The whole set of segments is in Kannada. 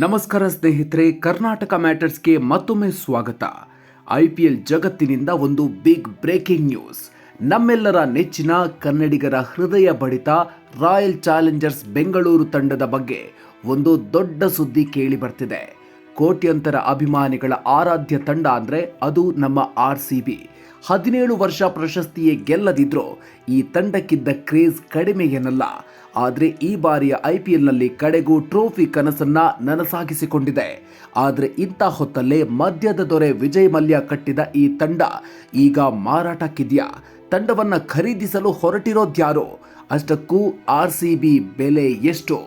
ನಮಸ್ಕಾರ ಸ್ನೇಹಿತರೆ, ಕರ್ನಾಟಕ ಮ್ಯಾಟರ್ಸ್ಗೆ ಮತ್ತೊಮ್ಮೆ ಸ್ವಾಗತ. ಐ ಪಿ ಎಲ್ ಜಗತ್ತಿನಿಂದ ಒಂದು ಬಿಗ್ ಬ್ರೇಕಿಂಗ್ ನ್ಯೂಸ್. ನಮ್ಮೆಲ್ಲರ ನೆಚ್ಚಿನ ಕನ್ನಡಿಗರ ಹೃದಯ ಬಡಿತ ರಾಯಲ್ ಚಾಲೆಂಜರ್ಸ್ ಬೆಂಗಳೂರು ತಂಡದ ಬಗ್ಗೆ ಒಂದು ದೊಡ್ಡ ಸುದ್ದಿ ಕೇಳಿ ಬರ್ತಿದೆ. ಕೋಟ್ಯಂತರ ಅಭಿಮಾನಿಗಳ ಆರಾಧ್ಯ ತಂಡ ಅಂದರೆ ಅದು ನಮ್ಮ ಆರ್ ಸಿ ಬಿ. ಹದಿನೇಳು ವರ್ಷ ಪ್ರಶಸ್ತಿಯೇ ಗೆಲ್ಲದಿದ್ರೂ ಈ ತಂಡಕ್ಕಿದ್ದ ಕ್ರೇಜ್ ಕಡಿಮೆ ಏನಲ್ಲ ಆದರೆ ಈ ಬಾರಿಯ ಐ ಪಿ ಎಲ್ನಲ್ಲಿ ಕಡೆಗೂ ಟ್ರೋಫಿ ಕನಸನ್ನ ನನಸಾಗಿಸಿಕೊಂಡಿದೆ. ಆದರೆ ಇಂಥ ಹೊತ್ತಲ್ಲೇ ಮದ್ಯದ ದೊರೆ ವಿಜಯ್ ಮಲ್ಯ ಕಟ್ಟಿದ ಈ ತಂಡ ಈಗ ಮಾರಾಟಕ್ಕಿದೆಯಾ? ತಂಡವನ್ನು ಖರೀದಿಸಲು ಹೊರಟಿರೋದ್ಯಾರು ಅಷ್ಟಕ್ಕೂ ಆರ್ ಸಿ ಬಿ ಬೆಲೆ ಎಷ್ಟು?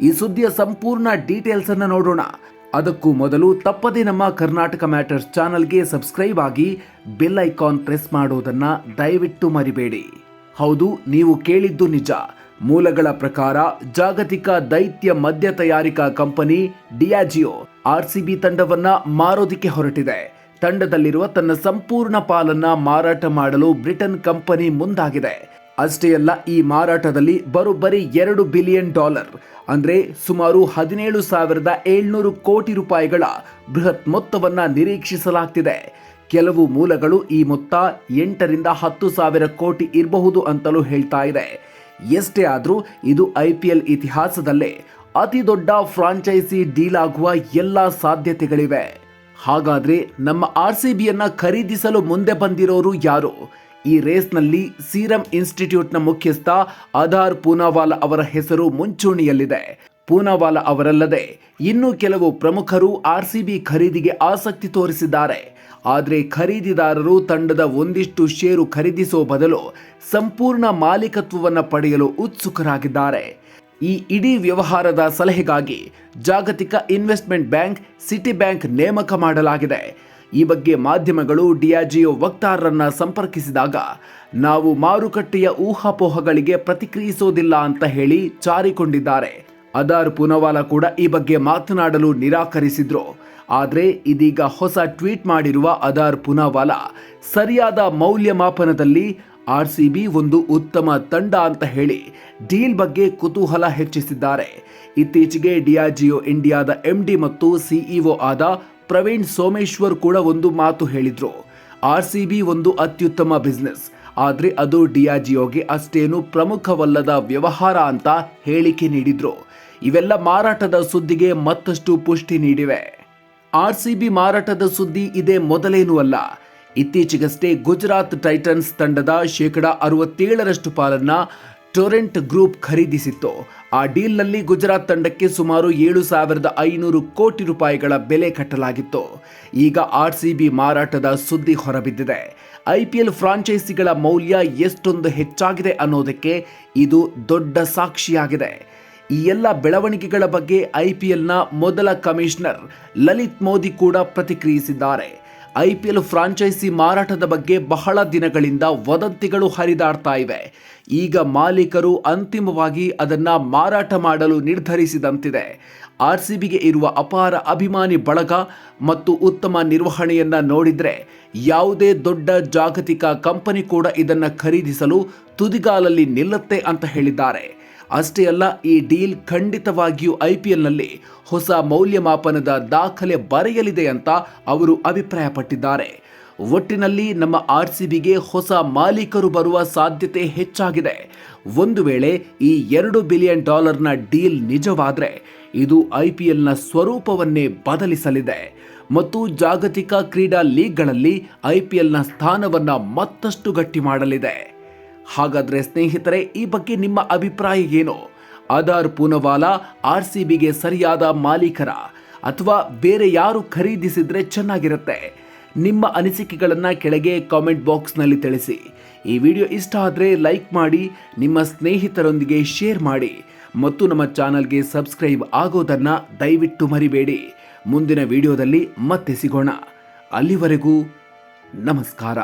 ಈ ಸುದ್ದಿಯ ಸಂಪೂರ್ಣ ಡೀಟೇಲ್ಸ್ ಅನ್ನ ನೋಡೋಣ. ಅದಕ್ಕೂ ಮೊದಲು ತಪ್ಪದೇ ನಮ್ಮ ಕರ್ನಾಟಕ ಮ್ಯಾಟರ್ಸ್ ಚಾನಲ್ಗೆ ಸಬ್ಸ್ಕ್ರೈಬ್ ಆಗಿ ಬೆಲ್ ಐಕಾನ್ ಪ್ರೆಸ್ ಮಾಡೋದನ್ನ ದಯವಿಟ್ಟು ಮರಿಬೇಡಿ. ಹೌದು, ನೀವು ಕೇಳಿದ್ದು ನಿಜ. ಮೂಲಗಳ ಪ್ರಕಾರ ಜಾಗತಿಕ ದೈತ್ಯ ಮದ್ಯ ತಯಾರಿಕಾ ಕಂಪನಿ ಡಿಯಾಜಿಯೋ ಆರ್ಸಿಬಿ ತಂಡವನ್ನ ಮಾರೋದಿಕ್ಕೆ ಹೊರಟಿದೆ. ತಂಡದಲ್ಲಿರುವ ತನ್ನ ಸಂಪೂರ್ಣ ಪಾಲನ್ನ ಮಾರಾಟ ಮಾಡಲು ಬ್ರಿಟನ್ ಕಂಪನಿ ಮುಂದಾಗಿದೆ. ಅಷ್ಟೇ ಅಲ್ಲ, ಈ ಮಾರಾಟದಲ್ಲಿ ಬರೋಬ್ಬರಿ ಎರಡು ಬಿಲಿಯನ್ ಡಾಲರ್, ಅಂದರೆ ಸುಮಾರು ಹದಿನೇಳು ಸಾವಿರದ ಏಳ್ನೂರು ಕೋಟಿ ರೂಪಾಯಿಗಳ ಬೃಹತ್ ಮೊತ್ತವನ್ನು ನಿರೀಕ್ಷಿಸಲಾಗ್ತಿದೆ. ಕೆಲವು ಮೂಲಗಳು ಈ ಮೊತ್ತ ಎಂಟರಿಂದ ಹತ್ತು ಸಾವಿರ ಕೋಟಿ ಇರಬಹುದು ಅಂತಲೂ ಹೇಳ್ತಾ ಇದೆ. ಎಷ್ಟೇ ಆದರೂ ಇದು ಐ ಪಿ ಎಲ್ ಇತಿಹಾಸದಲ್ಲೇ ಅತಿ ದೊಡ್ಡ ಫ್ರಾಂಚೈಸಿ ಡೀಲ್ ಆಗುವ ಎಲ್ಲ ಸಾಧ್ಯತೆಗಳಿವೆ. ಹಾಗಾದರೆ ನಮ್ಮ ಆರ್ ಸಿ ಬಿಯನ್ನು ಖರೀದಿಸಲು ಮುಂದೆ ಬಂದಿರೋರು ಯಾರು? ಈ ರೇಸ್ನಲ್ಲಿ ಸೀರಂ ಇನ್ಸ್ಟಿಟ್ಯೂಟ್ನ ಮುಖ್ಯಸ್ಥ ಆಧಾರ್ ಪೂನಾವಾಲಾ ಅವರ ಹೆಸರು ಮುಂಚೂಣಿಯಲ್ಲಿದೆ. ಪೂನಾವಾಲಾ ಅವರಲ್ಲದೆ ಇನ್ನೂ ಕೆಲವು ಪ್ರಮುಖರು ಆರ್ಸಿಬಿ ಖರೀದಿಗೆ ಆಸಕ್ತಿ ತೋರಿಸಿದ್ದಾರೆ. ಆದರೆ ಖರೀದಿದಾರರು ತಂಡದ ಒಂದಿಷ್ಟು ಷೇರು ಖರೀದಿಸುವ ಬದಲು ಸಂಪೂರ್ಣ ಮಾಲೀಕತ್ವವನ್ನು ಪಡೆಯಲು ಉತ್ಸುಕರಾಗಿದ್ದಾರೆ. ಈ ಇಡೀ ವ್ಯವಹಾರದ ಸಲಹೆಗಾಗಿ ಜಾಗತಿಕ ಇನ್ವೆಸ್ಟ್ಮೆಂಟ್ ಬ್ಯಾಂಕ್ ಸಿಟಿ ಬ್ಯಾಂಕ್ ನೇಮಕ ಮಾಡಲಾಗಿದೆ. ಈ ಬಗ್ಗೆ ಮಾಧ್ಯಮಗಳು ಡಿಯಾಜಿಯೋ ವಕ್ತಾರರನ್ನ ಸಂಪರ್ಕಿಸಿದಾಗ, ನಾವು ಮಾರುಕಟ್ಟೆಯ ಊಹಾಪೋಹಗಳಿಗೆ ಪ್ರತಿಕ್ರಿಯಿಸೋದಿಲ್ಲ ಅಂತ ಹೇಳಿ ಚಾರಿಕೊಂಡಿದ್ದಾರೆ ಅದಾರ್ ಪೂನವಾಲಾ ಕೂಡ ಈ ಬಗ್ಗೆ ಮಾತನಾಡಲು ನಿರಾಕರಿಸಿದ್ರು. ಆದರೆ ಇದೀಗ ಹೊಸ ಟ್ವೀಟ್ ಮಾಡಿರುವ ಅದಾರ್ ಪುನಾವಾಲಾ, ಸರಿಯಾದ ಮೌಲ್ಯಮಾಪನದಲ್ಲಿ ಆರ್ ಸಿ ಬಿ ಒಂದು ಉತ್ತಮ ತಂಡ ಅಂತ ಹೇಳಿ ಡೀಲ್ ಬಗ್ಗೆ ಕುತೂಹಲ ಹೆಚ್ಚಿಸಿದ್ದಾರೆ. ಇತ್ತೀಚೆಗೆ ಡಿಯಾಜಿಯೋ ಇಂಡಿಯಾದ ಎಂಡಿ ಮತ್ತು ಸಿಇಒ ಆದ ಪ್ರವೀಣ್ ಸೋಮೇಶ್ವರ್ ಕೂಡ ಒಂದು ಮಾತು ಹೇಳಿದ್ರು. ಆರ್ ಸಿ ಬಿ ಒಂದು ಅತ್ಯುತ್ತಮ ಬಿಸ್ನೆಸ್. ಆದರೆ ಅದು ಡಿಯಾಜಿಯೋಗೆ ಅಷ್ಟೇನು ಪ್ರಮುಖವಲ್ಲದ ವ್ಯವಹಾರ ಅಂತ ಹೇಳಿಕೆ ನೀಡಿದ್ರು. ಇವೆಲ್ಲ ಮಾರಾಟದ ಸುದ್ದಿಗೆ ಮತ್ತಷ್ಟು ಪುಷ್ಟಿ ನೀಡಿವೆ. ಆರ್ ಸಿ ಬಿ ಮಾರಾಟದ ಸುದ್ದಿ ಇದೇ ಮೊದಲೇನೂ ಅಲ್ಲ. ಇತ್ತೀಚೆಗಷ್ಟೇ ಗುಜರಾತ್ ಟೈಟನ್ಸ್ ತಂಡದ ಶೇಕಡ ಅರವತ್ತೇಳರಷ್ಟು ಪಾಲನ್ನ ಟೊರೆಂಟ್ ಗ್ರೂಪ್ ಖರೀದಿಸಿತ್ತು. ಆ ಡೀಲ್ನಲ್ಲಿ ಗುಜರಾತ್ ತಂಡಕ್ಕೆ ಸುಮಾರು ಏಳು ಸಾವಿರದ ಐನೂರು ಕೋಟಿ ರೂಪಾಯಿಗಳ ಬೆಲೆ ಕಟ್ಟಲಾಗಿತ್ತು. ಈಗ ಆರ್ ಸಿ ಬಿ ಮಾರಾಟದ ಸುದ್ದಿ ಹೊರಬಿದ್ದಿದೆ. ಐ ಪಿ ಎಲ್ ಫ್ರಾಂಚೈಸಿಗಳ ಮೌಲ್ಯ ಎಷ್ಟೊಂದು ಹೆಚ್ಚಾಗಿದೆ ಅನ್ನೋದಕ್ಕೆ ಇದು ದೊಡ್ಡ ಸಾಕ್ಷಿಯಾಗಿದೆ. ಈ ಎಲ್ಲ ಬೆಳವಣಿಗೆಗಳ ಬಗ್ಗೆ ಐ ಪಿ ಎಲ್ನ ಮೊದಲ ಕಮಿಷನರ್ ಲಲಿತ್ ಮೋದಿ ಕೂಡ ಪ್ರತಿಕ್ರಿಯಿಸಿದ್ದಾರೆ. ಐ ಪಿ ಎಲ್ ಫ್ರಾಂಚೈಸಿ ಮಾರಾಟದ ಬಗ್ಗೆ ಬಹಳ ದಿನಗಳಿಂದ ವದಂತಿಗಳು ಹರಿದಾಡ್ತಾ ಇವೆ. ಈಗ ಮಾಲೀಕರು ಅಂತಿಮವಾಗಿ ಅದನ್ನು ಮಾರಾಟ ಮಾಡಲು ನಿರ್ಧರಿಸಿದಂತಿದೆ. ಆರ್ ಸಿ ಬಿಗೆ ಇರುವ ಅಪಾರ ಅಭಿಮಾನಿ ಬಳಗ ಮತ್ತು ಉತ್ತಮ ನಿರ್ವಹಣೆಯನ್ನು ನೋಡಿದರೆ ಯಾವುದೇ ದೊಡ್ಡ ಜಾಗತಿಕ ಕಂಪನಿ ಕೂಡ ಇದನ್ನು ಖರೀದಿಸಲು ತುದಿಗಾಲಲ್ಲಿ ನಿಲ್ಲುತ್ತೆ ಅಂತ ಹೇಳಿದ್ದಾರೆ. ಅಷ್ಟೇ ಅಲ್ಲ, ಈ ಡೀಲ್ ಖಂಡಿತವಾಗಿಯೂ ಐ ಪಿ ಎಲ್ನಲ್ಲಿ ಹೊಸ ಮೌಲ್ಯಮಾಪನದ ದಾಖಲೆ ಬರೆಯಲಿದೆ ಅಂತ ಅವರು ಅಭಿಪ್ರಾಯಪಟ್ಟಿದ್ದಾರೆ. ಒಟ್ಟಿನಲ್ಲಿ ನಮ್ಮ ಆರ್ ಸಿ ಬಿಗೆ ಹೊಸ ಮಾಲೀಕರು ಬರುವ ಸಾಧ್ಯತೆ ಹೆಚ್ಚಾಗಿದೆ. ಒಂದು ವೇಳೆ ಈ ಎರಡು ಬಿಲಿಯನ್ ಡಾಲರ್ನ ಡೀಲ್ ನಿಜವಾದರೆ ಇದು ಐ ಪಿ ಎಲ್ನ ಸ್ವರೂಪವನ್ನೇ ಬದಲಿಸಲಿದೆ. ಮತ್ತು ಜಾಗತಿಕ ಕ್ರೀಡಾ ಲೀಗ್ಗಳಲ್ಲಿ ಐ ಪಿ ಎಲ್ನ ಸ್ಥಾನವನ್ನು ಮತ್ತಷ್ಟು ಗಟ್ಟಿ ಮಾಡಲಿದೆ. ಹಾಗಾದ್ರೆ ಸ್ನೇಹಿತರೆ, ಈ ಬಗ್ಗೆ ನಿಮ್ಮ ಅಭಿಪ್ರಾಯ ಏನು? ಆಧಾರ್ ಪೂನವಾಲಾ, ಆರ್ ಸಿ ಬಿಗೆ ಸರಿಯಾದ ಮಾಲೀಕರ ಅಥವಾ ಬೇರೆ ಯಾರು ಖರೀದಿಸಿದ್ರೆ ಚೆನ್ನಾಗಿರುತ್ತೆ? ನಿಮ್ಮ ಅನಿಸಿಕೆಗಳನ್ನು ಕೆಳಗೆ ಕಾಮೆಂಟ್ ಬಾಕ್ಸ್ನಲ್ಲಿ ತಿಳಿಸಿ. ಈ ವಿಡಿಯೋ ಇಷ್ಟ ಆದರೆ ಲೈಕ್ ಮಾಡಿ, ನಿಮ್ಮ ಸ್ನೇಹಿತರೊಂದಿಗೆ ಶೇರ್ ಮಾಡಿ ಮತ್ತು ನಮ್ಮ ಚಾನಲ್ಗೆ ಸಬ್ಸ್ಕ್ರೈಬ್ ಆಗೋದನ್ನು ದಯವಿಟ್ಟು ಮರಿಬೇಡಿ. ಮುಂದಿನ ವಿಡಿಯೋದಲ್ಲಿ ಮತ್ತೆ ಸಿಗೋಣ. ಅಲ್ಲಿವರೆಗೂ ನಮಸ್ಕಾರ.